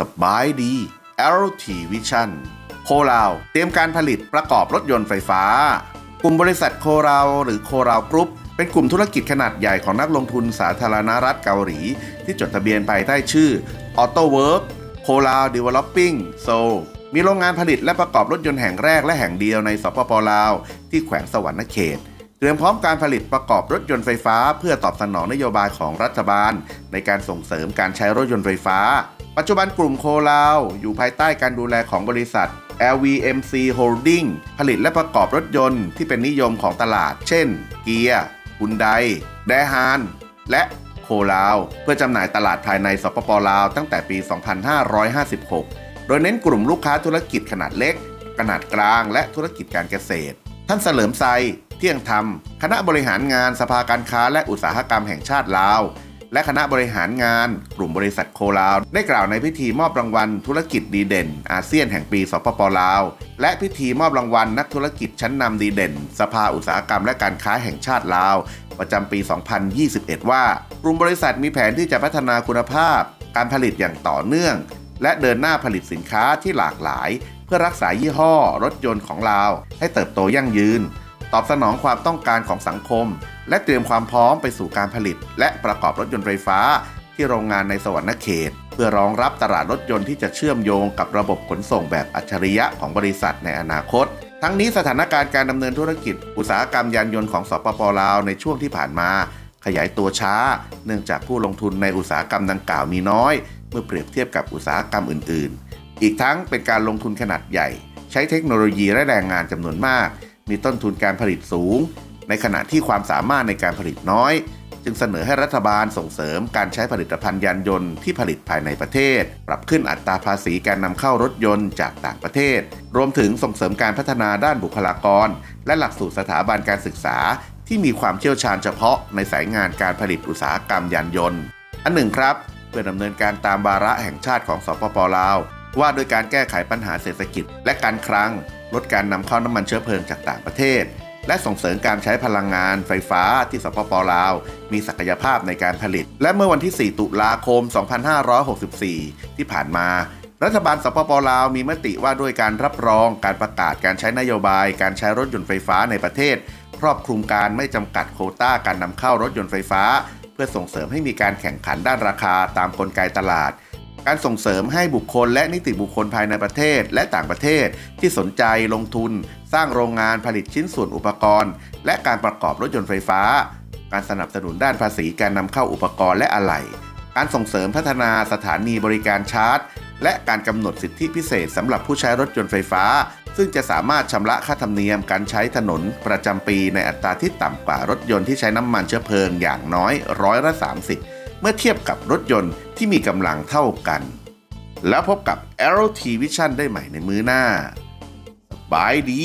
สบายดี LT Vision โคราวเตรียมการผลิตประกอบรถยนต์ไฟฟ้า กลุ่มบริษัทโคราวหรือโคราวกรุ๊ป เป็นกลุ่มธุรกิจขนาดใหญ่ของนักลงทุนสาธารณรัฐเกาหลี ที่จดทะเบียนภายใต้ชื่อ AutoWork c o r a l Developing Seoul มีโรงงานผลิตและประกอบรถยนต์แห่งแรกและแห่งเดียวในสปปลาว ที่แขวงสวรรณเขตเตรียมพร้อมการผลิตประกอบรถยนต์ไฟฟ้า เพื่อตอบสนองนโยบายของรัฐบาล ในการส่งเสริมการใช้รถยนต์ไฟฟ้า ปัจจุบันกลุ่มโคลาว อยู่ภายใต้การดูแลของบริษัท LVMC Holding ผลิตและประกอบรถยนต์ที่เป็นนิยมของตลาด เช่น เกียร์ฮุนไดแดฮาน และโคลาว เพื่อจำหน่ายตลาดภายในสปปลาวตั้งแต่ปี 2556 โดยเน้นกลุ่มลูกค้าธุรกิจขนาดเล็ก ขนาดกลางและธุรกิจการเกษตร ท่านเสลิมไซเที่ยงธรรม คณะบริหารงานสภาการค้าและอุตสาหกรรมแห่งชาติลาว และคณะบริหารงาน กลุ่มบริษัทโคลาว ได้กล่าวในพิธีมอบรางวัลธุรกิจดีเด่น อาเซียนแห่งปีสปปลาว และพิธีมอบรางวัลนักธุรกิจชั้นนำดีเด่น สภาอุตสาหกรรมและการค้าแห่งชาติลาว ประจำปี 2021 ว่ากลุ่มบริษัทมีแผนที่จะพัฒนาคุณภาพ การผลิตอย่างต่อเนื่อง และเดินหน้าผลิตสินค้าที่หลากหลาย เพื่อรักษายี่ห้อ รถยนต์ของลาว ให้เติบโตยั่งยืน ตอบสนองความต้องการของสังคม และเตรียมความพร้อมไปสู่การผลิต และประกอบรถยนต์ไฟฟ้า ที่โรงงานในสวรรณเขต เพื่อรองรับตลาดรถยนต์ที่จะเชื่อมโยงกับระบบขนส่งแบบอัจฉริยะของบริษัทในอนาคต ทั้งนี้สถานการณ์การดำเนินธุรกิจ อุตสาหกรรมยานยนต์ของสปปลาวในช่วงที่ผ่านมาขยายตัวช้า เนื่องจากผู้ลงทุนในอุตสาหกรรมดังกล่าวมีน้อย เมื่อเปรียบเทียบกับอุตสาหกรรมอื่น ๆ อีกทั้งเป็นการลงทุนขนาดใหญ่ ใช้เทคโนโลยีและแรงงานจำนวนมาก มีต้นทุนการผลิตสูง ในขณะที่ความสามารถในการผลิตน้อย จึงเสนอให้รัฐบาลส่งเสริมการใช้ผลิตภัณฑ์ยานยนต์ที่ผลิตภายในประเทศ ปรับขึ้นอัตราภาษีการนำเข้ารถยนต์จากต่างประเทศ รวมถึงส่งเสริมการพัฒนาด้านบุคลากร และหลักสูตรสถาบันการศึกษาที่มีความเชี่ยวชาญเฉพาะในสายงานการผลิตอุตสาหกรรมยานยนต์ อันหนึ่งครับ เพื่อดำเนินการตามวาระแห่งชาติของสปปลาว ว่าโดยการแก้ไขปัญหาเศรษฐกิจ และการคลังลดการนำเข้าน้ำมันเชื้อเพลิงจากต่างประเทศ และส่งเสริมการใช้พลังงานไฟฟ้าที่สปปลาว มีศักยภาพในการผลิต และเมื่อวันที่ 4 ตุลาคม 2564 ที่ผ่านมารัฐบาลสปปลาวมีมติว่าด้วยการรับรองการประกาศการใช้นโยบาย การใช้รถยนต์ไฟฟ้าในประเทศ ครอบคลุมการไม่จำกัดโคต้าการนำเข้ารถยนต์ไฟฟ้า เพื่อส่งเสริมให้มีการแข่งขันด้านราคาตามกลไกตลาด การส่งเสริมให้บุคคลและนิติบุคคลภายในประเทศและต่างประเทศที่สนใจลงทุน สร้างโรงงานผลิตชิ้นส่วนอุปกรณ์ และการประกอบรถยนต์ไฟฟ้า การสนับสนุนด้านภาษีการนำเข้าอุปกรณ์และอะไหล่การส่งเสริมพัฒนาสถานีบริการชาร์จ และการกำหนดสิทธิพิเศษสำหรับผู้ใช้รถยนต์ไฟฟ้า ซึ่งจะสามารถชำระค่าธรรมเนียมการใช้ถนนประจำปีในอัตราที่ต่ำกว่ารถยนต์ที่ใช้น้ำมันเชื้อเพลิงอย่างน้อยร้อยละ30 เมื่อเทียบกับรถยนต์ที่มีกำลังเท่ากัน แล้วพบกับ Aero T Vision ได้ใหม่ในมื้อหน้าบายดี